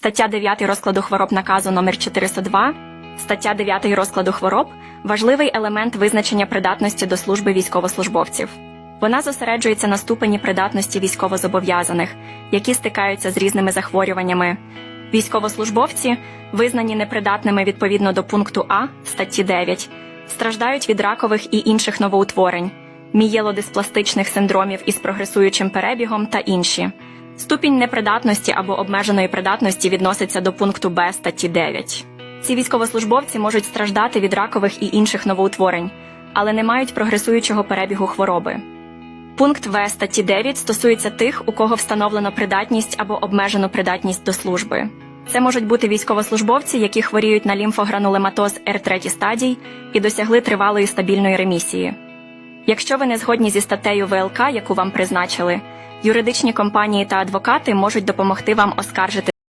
Стаття 9 розкладу хвороб наказу номер 402 Стаття 9 розкладу хвороб важливий елемент визначення придатності до служби військовослужбовців. Вона зосереджується на ступені придатності військовозобов'язаних, які стикаються з різними захворюваннями. Військовослужбовці, визнані непридатними відповідно до пункту А статті 9, страждають від ракових і інших новоутворень, мієлодиспластичних синдромів із прогресуючим перебігом та інші. Ступінь непридатності або обмеженої придатності відноситься до пункту Б статті 9. Ці військовослужбовці можуть страждати від ракових і інших новоутворень, але не мають прогресуючого перебігу хвороби. Пункт В статті 9 стосується тих, у кого встановлено придатність або обмежену придатність до служби. Це можуть бути військовослужбовці, які хворіють на лімфогранулематоз Р3 стадій і досягли тривалої стабільної ремісії. Якщо ви не згодні зі статтею ВЛК, яку вам призначили, юридичні компанії та адвокати можуть допомогти вам оскаржити